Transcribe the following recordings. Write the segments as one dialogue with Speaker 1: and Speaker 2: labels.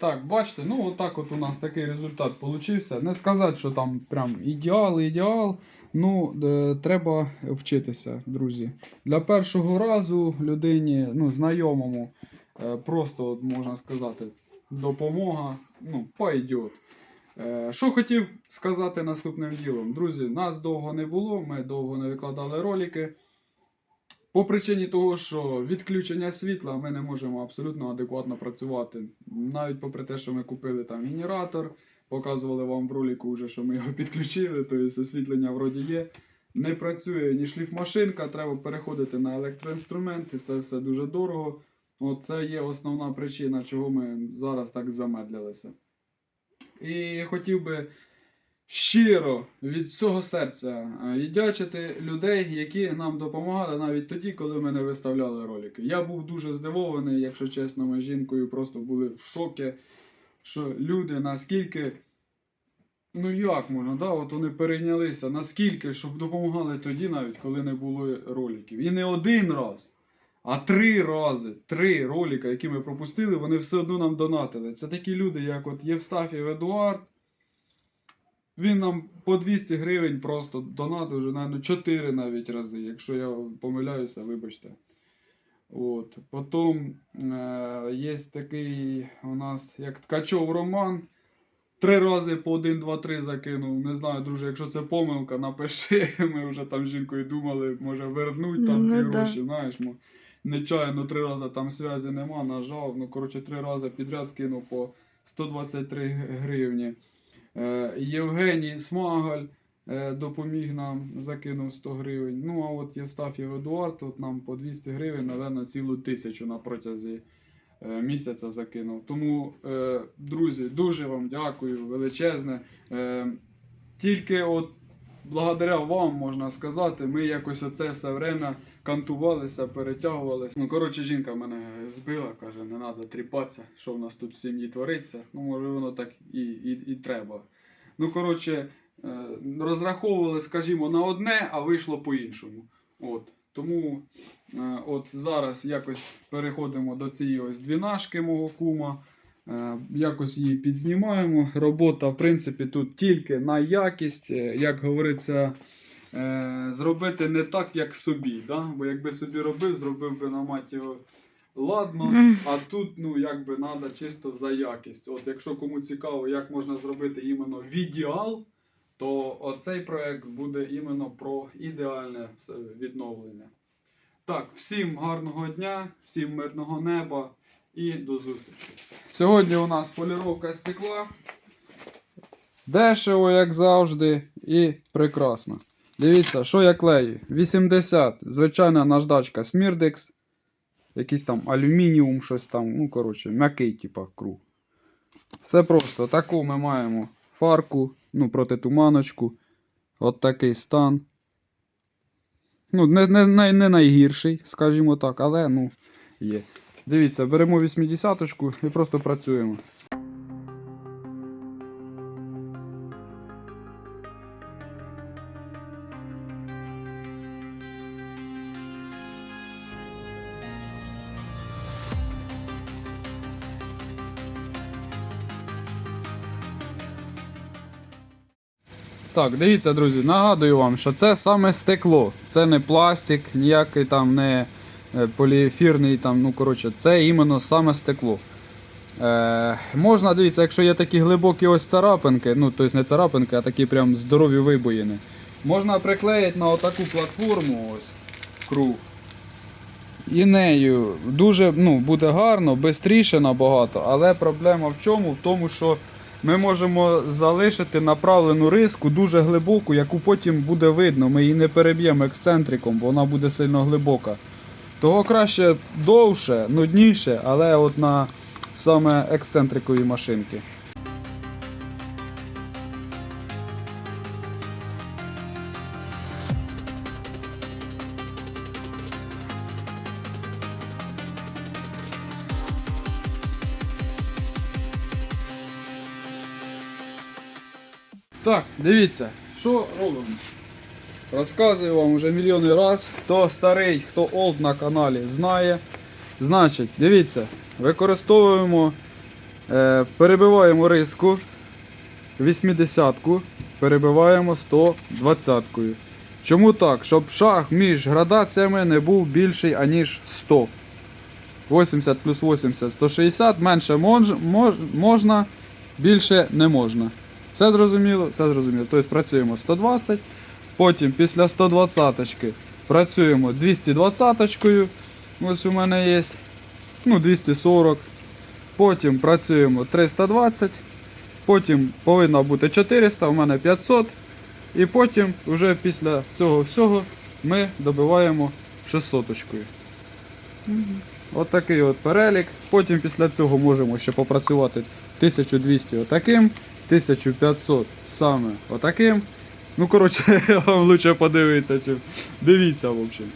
Speaker 1: Так, бачите, ну отак от у нас такий результат получився. Не сказати, що там прям ідеал, ідеал. Ну, е, треба вчитися, друзі. Для першого разу людині, ну, знайомому, е, просто можна сказати, допомога, ну, пойдет. Е, Що хотів сказати наступним ділом. Друзі, нас довго не було, ми довго не викладали ролики. По причині того, що відключення світла ми не можемо абсолютно адекватно працювати. Навіть попри те, що ми купили там генератор, показували вам в ролику вже, що ми його підключили, тобто освітлення вроді є. Не працює ні шліфмашинка, треба переходити на електроінструменти, це все дуже дорого. От це є основна причина, чого ми зараз так замедлилися. І хотів би щиро від всього серця е, віддячити людей, які нам допомагали навіть тоді, коли ми не виставляли ролики. Я був дуже здивований, якщо чесно, ми з жінкою просто були в шокі, що люди наскільки. Ну як можна, да? От вони перейнялися, наскільки, щоб допомагали тоді, навіть коли не було роликів. І не один раз, а три рази, три ролика, які ми пропустили, вони все одно нам донатили. Це такі люди, як от Євстафів Едуард. Він нам по 200 гривень просто донатив вже, навіть 4 навіть рази. Якщо я помиляюся, вибачте. От. Потім е, є такий у нас як Ткачов Роман. Три рази по 1, 2, 3 закинув. Не знаю, друже, якщо це помилка, напиши. Ми вже там з жінкою думали, може вернуть там
Speaker 2: Ну,
Speaker 1: ці
Speaker 2: да.
Speaker 1: гроші. Знаєш, мо, нечаянно три рази там зв'язі нема, нажав. Ну, коротше, три рази підряд скинув по 123 гривні. Е, Євгеній Смагаль е, допоміг нам, закинув 100 гривень. Ну, а от Євстафів Едуард от нам по 200 гривень, напевно, цілу тисячу на протязі е, місяця закинув. Тому, друзі, дуже вам дякую, величезне. Тільки от благодаря вам, можна сказати, ми якось оце все время кантувалися, перетягувалися. Ну, коротше, жінка мене збила, каже, не треба тріпатися, що в нас тут в сім'ї твориться. Ну, може, воно так і, і, і треба. Ну, коротше, е, розраховували, скажімо, на одне, а вийшло по-іншому. От. Тому е, от зараз якось переходимо до цієї ось двінашки мого кума. Е, Якось її підзнімаємо. Робота, в принципі, тут тільки на якість, Е, як говориться, е, зробити не так, як собі. Да? Бо якби собі робив, зробив би на маті ладно, а тут ну, якби треба чисто за якість. От якщо кому цікаво, як можна зробити іменно ідеал, то оцей проект буде іменно про ідеальне відновлення. Так, всім гарного дня, всім мирного неба і до зустрічі. Сьогодні у нас поліровка стекла. Дешево, як завжди, і прекрасно. Дивіться, що я клею. 80, звичайна наждачка Smirdex. Якийсь там алюмініум, щось там, ну, коротше, м'який, типа, круг. Все просто. Таку ми маємо фарку, ну, протитуманочку. От такий стан. Ну, не, не, не найгірший, скажімо так, але ну, є. Дивіться, беремо 80-ку і просто працюємо. Так, дивіться, друзі, нагадую вам, що це саме стекло. Це не пластик, ніякий там не поліефірний, там, ну коротше, це іменно саме стекло. Е, можна, дивіться, якщо є такі глибокі ось царапинки, ну тобто не царапинки, а такі прям здорові вибоїни. Можна приклеїти на отаку платформу ось круг. І нею дуже ну, буде гарно, швидше набагато, але проблема в чому? В тому, що ми можемо залишити направлену риску дуже глибоку, яку потім буде видно. Ми її не переб'ємо ексцентриком, бо вона буде сильно глибока. Того краще довше, нудніше, але от на саме ексцентрикові машинки. Так, дивіться, що робимо. Розказую вам вже мільйони раз. Хто старий, хто олд на каналі знає. Значить, дивіться, використовуємо Е, перебиваємо риску 80-ку, перебиваємо 120-кою. Чому так? Щоб шаг між градаціями не був більший, аніж 100. 80 плюс 80 160, менше мож, мож, можна, більше не можна. Все зрозуміло? Все зрозуміло. Тобто працюємо 120, потім після 120 працюємо 220-кою. Ось у мене є. Ну, 240. Потім працюємо 320. Потім повинно бути 400, у мене 500. І потім, вже після цього всього, ми добиваємо 600. От такий от перелік. Потім після цього можемо ще попрацювати 1200 отаким, 1500 саме отаким. Ну, коротше, вам лучше подивитися, чим дивіться, в общем.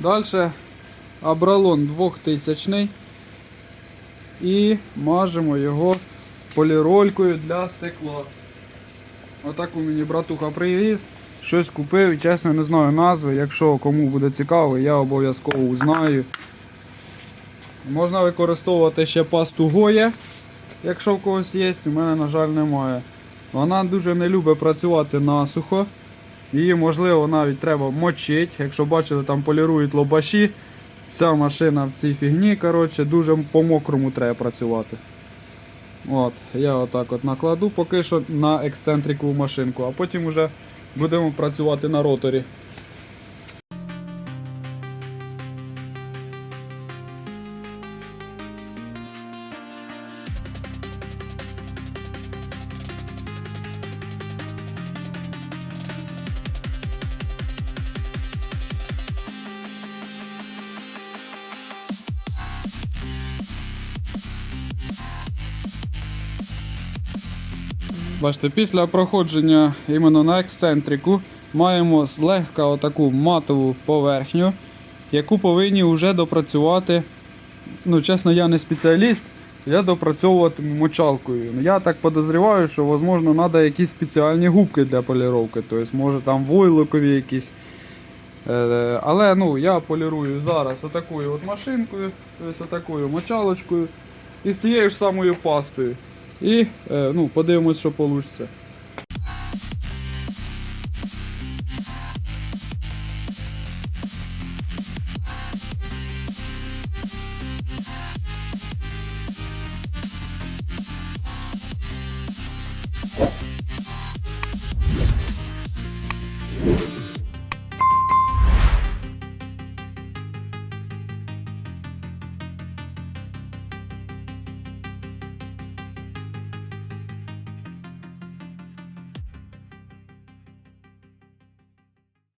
Speaker 1: Далі абралон 2000 і мажемо його поліролькою для стекла. Отаку мені братуха привіз. Щось купив, чесно не знаю назви. Якщо кому буде цікаво, я обов'язково узнаю. Можна використовувати ще пасту Гоя, якщо в когось є, у мене, на жаль, немає. Вона дуже не любить працювати насухо. Її, можливо, навіть треба мочити. Якщо бачили, там полірують лобаші. Вся машина в цій фігні, коротше, дуже по-мокрому треба працювати. От, я отак от накладу поки що на ексцентрикову машинку, а потім вже будемо працювати на роторі. Бачите, після проходження іменно на ексцентрику маємо злегка отаку матову поверхню, яку повинні вже допрацювати. Ну, чесно, я не спеціаліст, я допрацьовуватиму мочалкою. Я так подозріваю, що можливо треба якісь спеціальні губки для поліровки, тобто, може там войлокові якісь. Е, Але ну, я полірую зараз отакою от машинкою, тобто отакою мочалочкою і з тією ж самою пастою. І е, ну, подивимось, що вийде.